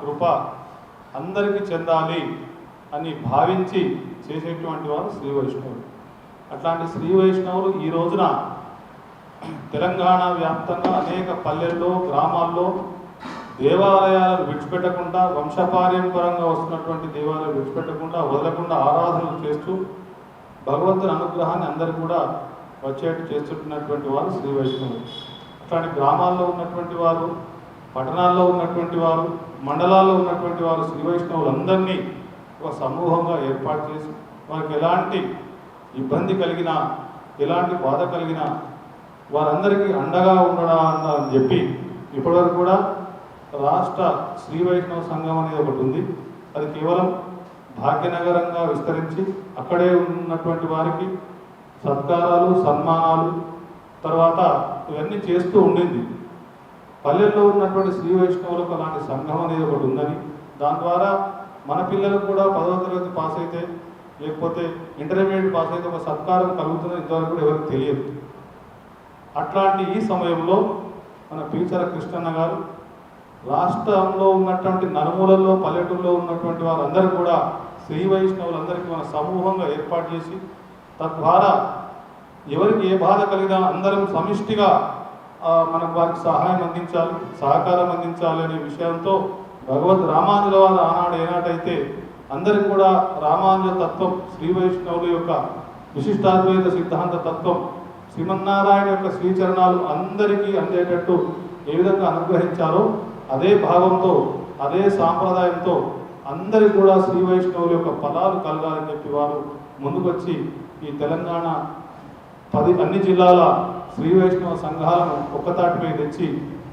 కృప అందరికీ చెందాలి అని భావించి చేసేటువంటి వారు శ్రీ వైష్ణవులు. అట్లాంటి శ్రీ వైష్ణవులు ఈ రోజున తెలంగాణ వ్యాప్తంగా అనేక పల్లెల్లో గ్రామాల్లో దేవాలయాలను విడిచిపెట్టకుండా వంశపార్యంపరంగా వస్తున్నటువంటి దేవాలయాలు విడిచిపెట్టకుండా వదలకుండా ఆరాధనలు చేస్తూ భగవంతుని అనుగ్రహాన్ని అందరూ కూడా వచ్చేట్టు చేస్తున్నటువంటి వారు శ్రీ వైష్ణవులు. అట్లాంటి గ్రామాల్లో ఉన్నటువంటి వారు పట్టణాల్లో ఉన్నటువంటి వారు మండలాల్లో ఉన్నటువంటి వారు శ్రీ వైష్ణవులందరినీ ఒక సమూహంగా ఏర్పాటు చేసి వారికి ఎలాంటి ఇబ్బంది కలిగినా ఎలాంటి బాధ కలిగినా వారందరికీ అండగా ఉండడా అని చెప్పి ఇప్పటివరకు కూడా రాష్ట్ర శ్రీ వైష్ణవ సంఘం అనేది ఒకటి ఉంది. అది కేవలం భాగ్యనగరంగా విస్తరించి అక్కడే ఉన్నటువంటి వారికి సత్కారాలు సన్మానాలు తర్వాత ఇవన్నీ చేస్తూ ఉండింది. పల్లెల్లో ఉన్నటువంటి శ్రీ వైష్ణవులకు అలాంటి సంఘం అనేది ఒకటి ఉందని దాని ద్వారా మన పిల్లలకు కూడా పదవ తరగతి పాస్ అయితే లేకపోతే ఇంటర్మీడియట్ పాస్ అయితే ఒక సత్కారం కలుగుతుందని ఇంతవరకు కూడా ఎవరికి తెలియదు. అట్లాంటి ఈ సమయంలో మన పీచర కృష్ణన్న గారు రాష్ట్రంలో ఉన్నటువంటి నలుమూలల్లో పల్లెటూరులో ఉన్నటువంటి వారందరూ కూడా శ్రీ వైష్ణవులందరికీ మన సమూహంగా ఏర్పాటు చేసి తద్వారా ఎవరికి ఏ బాధ కలిగినా అందరం సమిష్టిగా మనకు వారికి సహాయం అందించాలి సహకారం అందించాలి అనే విషయంతో భగవద్ రామానుజుల వారు ఆనాడు ఏనాటైతే అందరికి కూడా రామానుజ తత్వం శ్రీ వైష్ణవుల యొక్క విశిష్టాద్వైత సిద్ధాంత తత్వం శ్రీమన్నారాయణ యొక్క శ్రీచరణాలు అందరికీ అందేటట్టు ఏ విధంగా అనుగ్రహించారో అదే భావంతో అదే సాంప్రదాయంతో అందరికి కూడా శ్రీ వైష్ణవుల యొక్క ఫలాలు కలగాలని చెప్పి వారు ముందుకొచ్చి ఈ తెలంగాణ పది అన్ని జిల్లాల శ్రీ వైష్ణవ సంఘాలను ఒక్కతాటిపై తెచ్చి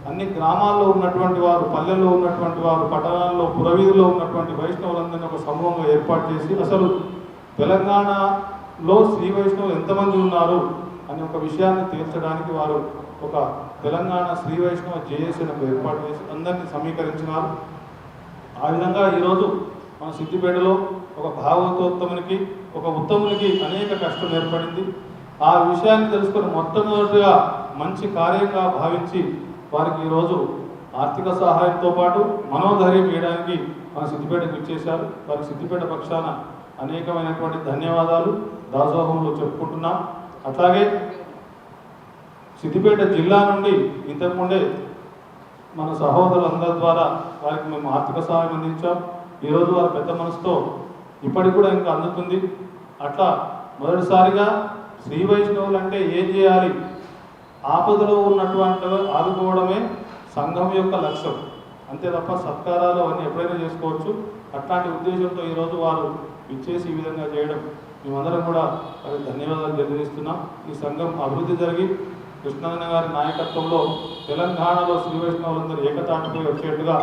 అన్ని గ్రామాల్లో ఉన్నటువంటి వారు పల్లెల్లో ఉన్నటువంటి వారు పట్టణాల్లో పురవీధిలో ఉన్నటువంటి వైష్ణవులందరినీ ఒక సమూహంగా ఏర్పాటు చేసి అసలు తెలంగాణలో శ్రీ వైష్ణవులు ఎంతమంది ఉన్నారు అనే ఒక విషయాన్ని తీర్చడానికి వారు ఒక తెలంగాణ శ్రీ వైష్ణవ జేఏసీని ఏర్పాటు చేసి అందరినీ సమీకరించినారు. ఆ విధంగా ఈరోజు మన సిద్దిపేటలో ఒక భాగవతోత్తమునికి ఒక ఉత్తమునికి అనేక కష్టం ఏర్పడింది. ఆ విషయాన్ని తెలుసుకుని మొట్టమొదటిగా మంచి కార్యంగా భావించి వారికి ఈరోజు ఆర్థిక సహాయంతో పాటు మనోధైర్యం చేయడానికి మన సిద్దిపేటకు ఇచ్చేశారు వారి సిద్దిపేట పక్షాన అనేకమైనటువంటి ధన్యవాదాలు. దాసోహంలో చెప్పుకుంటున్నాం. అట్లాగే సిద్దిపేట జిల్లా నుండి ఇంతకుముందే మన సహోదరులందరి ద్వారా వారికి మేము ఆర్థిక సహాయం అందించాం. ఈరోజు వారి పెద్ద మనసుతో ఇప్పటికి కూడా ఇంకా అందుతుంది. అట్లా మొదటిసారిగా శ్రీ వైష్ణవులు అంటే ఏం చేయాలి? ఆపదలో ఉన్నటువంటి ఆదుకోవడమే సంఘం యొక్క లక్ష్యం. అంతే తప్ప సత్కారాలు అవన్నీ ఎప్పుడైనా చేసుకోవచ్చు. అట్లాంటి ఉద్దేశంతో ఈరోజు వారు ఇచ్చేసి ఈ విధంగా చేయడం మేమందరం కూడా వారికి ధన్యవాదాలు తెలియజేస్తున్నాం. ఈ సంఘం అభివృద్ధి జరిగి కృష్ణానంద గారి నాయకత్వంలో తెలంగాణలో శ్రీ వైష్ణవులందరూ ఏకతాటిపై వచ్చేట్టుగా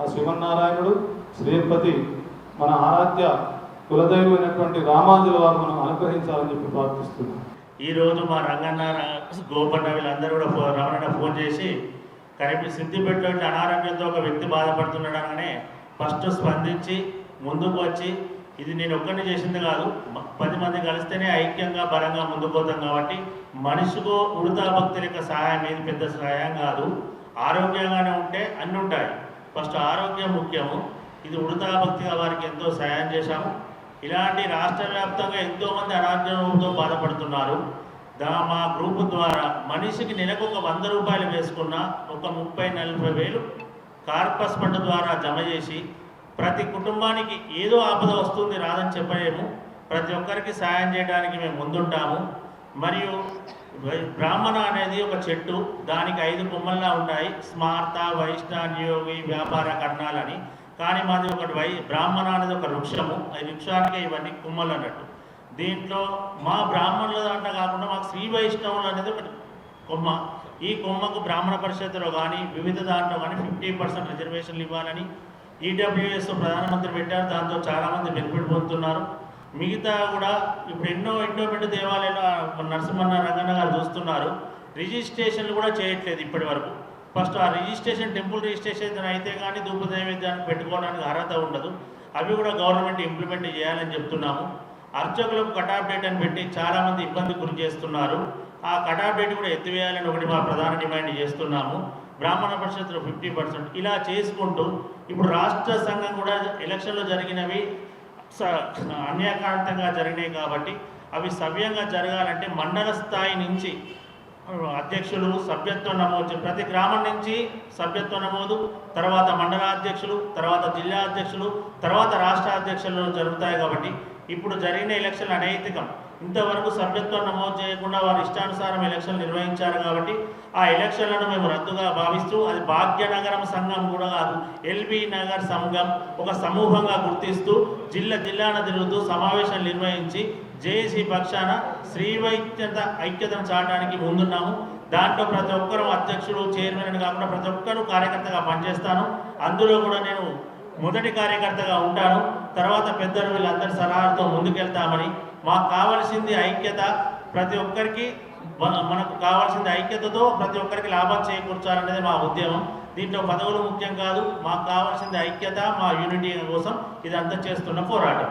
ఆ శివన్నారాయణుడు శ్రీపతి మన ఆరాధ్య కులదైవమైనటువంటి రామాంజుల వారు మనం అనుగ్రహించాలని చెప్పి ప్రార్థిస్తున్నాం. ఈరోజు మా రంగన్న గోపన్న వీళ్ళందరూ కూడా ఫో- రమణ ఫోన్ చేసి కరీంకి సిద్దిపేటలో అనారోగ్యంతో ఒక వ్యక్తి బాధపడుతున్నాడు అనగానే ఫస్ట్ స్పందించి ముందుకు వచ్చి ఇది నేను ఒక్కడిని చేసింది కాదు పది మంది కలిస్తేనే ఐక్యంగా బలంగా ముందుకుపోతాం కాబట్టి మనిషికో ఉడతా భక్తుల యొక్క సహాయం ఏది పెద్ద సహాయం కాదు. ఆరోగ్యంగానే ఉంటే అన్నీ ఉంటాయి. ఫస్ట్ ఆరోగ్యం ముఖ్యము. ఇది ఉడతా భక్తిగా వారికి ఎంతో సహాయం చేశాము. ఇలాంటి రాష్ట్ర వ్యాప్తంగా ఎంతో మంది అనారోగ్యంతో బాధపడుతున్నారు. దా మా గ్రూప్ ద్వారా మనిషికి నెలకు ఒక వంద రూపాయలు వేసుకున్న ఒక ముప్పై నలభై వేలు కార్పస్ ఫండ్ ద్వారా జమ చేసి ప్రతి కుటుంబానికి ఏదో ఆపద వస్తుంది రాదని చెప్పలేము. ప్రతి ఒక్కరికి సాయం చేయడానికి మేము ముందుంటాము. మరియు బ్రాహ్మణ అనేది ఒక చెట్టు దానికి ఐదు కొమ్మల్లా ఉంటాయి. స్మార్త వైష్ణ నియోగి వ్యాపార కర్ణాలని కానీ మాది ఒకటి వై బ్రాహ్మణ అనేది ఒక వృక్షము ఈ వృక్షానికి ఇవన్నీ కొమ్మలు అన్నట్టు. దీంట్లో మా బ్రాహ్మణుల దాంట్లో కాకుండా మాకు శ్రీ వైష్ణవులు అనేది ఒకటి కొమ్మ. ఈ కొమ్మకు బ్రాహ్మణ పరిషత్తులో కానీ వివిధ దాంట్లో కానీ ఫిఫ్టీ పర్సెంట్ రిజర్వేషన్లు ఇవ్వాలని ఈడబ్ల్యూఎస్ ప్రధానమంత్రి పెట్టారు. దాంతో చాలామంది బెనిఫిట్ పొందుతున్నారు. మిగతా కూడా ఇప్పుడు ఎన్నో ఎండోమెంట్ దేవాలయాలు నరసింహన్న రంగన్న గారు చూస్తున్నారు. రిజిస్ట్రేషన్లు కూడా చేయట్లేదు ఇప్పటి వరకు. ఫస్ట్ ఆ రిజిస్ట్రేషన్ టెంపుల్ రిజిస్ట్రేషన్ అయితే కానీ ధూప నైవేద్యాన్ని పెట్టుకోవడానికి అర్హత ఉండదు. అవి కూడా గవర్నమెంట్ ఇంప్లిమెంట్ చేయాలని చెప్తున్నాము. అర్చకులకు కటాఫ్ డేట్ అని పెట్టి చాలామంది ఇబ్బంది గురి చేస్తున్నారు. ఆ కటాఫ్ డేట్ కూడా ఎత్తివేయాలని ఒకటి మా ప్రధాన డిమాండ్ చేస్తున్నాము. బ్రాహ్మణ పరిషత్తులో ఫిఫ్టీ పర్సెంట్. ఇలా చేసుకుంటూ ఇప్పుడు రాష్ట్ర సంఘం కూడా ఎలక్షన్లో జరిగినవి స- అన్యాకాంతంగా జరిగినాయి కాబట్టి అవి సవ్యంగా జరగాలంటే మండల స్థాయి నుంచి అధ్యక్షులు సభ్యత్వ నమోదు ప్రతి గ్రామం నుంచి సభ్యత్వ నమోదు తర్వాత మండల అధ్యక్షులు తర్వాత జిల్లా అధ్యక్షులు తర్వాత రాష్ట్ర అధ్యక్షులు జరుగుతాయి కాబట్టి ఇప్పుడు జరిగిన ఎలక్షన్లు అనైతికం. ఇంతవరకు సభ్యత్వం నమోదు చేయకుండా వారు ఇష్టానుసారం ఎలక్షన్ నిర్వహించారు కాబట్టి ఆ ఎలక్షన్లను మేము రద్దుగా భావిస్తూ అది భాగ్యనగరం సంఘం కూడా కాదు ఎల్బీ నగర్ సంఘం ఒక సమూహంగా గుర్తిస్తూ జిల్లా జిల్లాన తిరుగుతూ సమావేశాలు నిర్వహించి జేఏసీ పక్షాన శ్రీవైక్యత ఐక్యతను చాటడానికి ముందున్నాము. దాంట్లో ప్రతి ఒక్కరూ అధ్యక్షుడు చైర్మన్ అని కాకుండా ప్రతి ఒక్కరూ కార్యకర్తగా పనిచేస్తాను. అందులో కూడా నేను మొదటి కార్యకర్తగా ఉంటాను. తర్వాత పెద్దలు వీళ్ళందరి సలహాలతో ముందుకెళ్తామని. మాకు కావాల్సింది ఐక్యత. ప్రతి ఒక్కరికి మనకు కావాల్సింది ఐక్యతతో ప్రతి ఒక్కరికి లాభం చేకూర్చాలనేది మా ఉద్యమం. దీంట్లో పదవులు ముఖ్యం కాదు. మాకు కావాల్సింది ఐక్యత మా యూనిటీ కోసం ఇదంతా చేస్తున్న పోరాటం.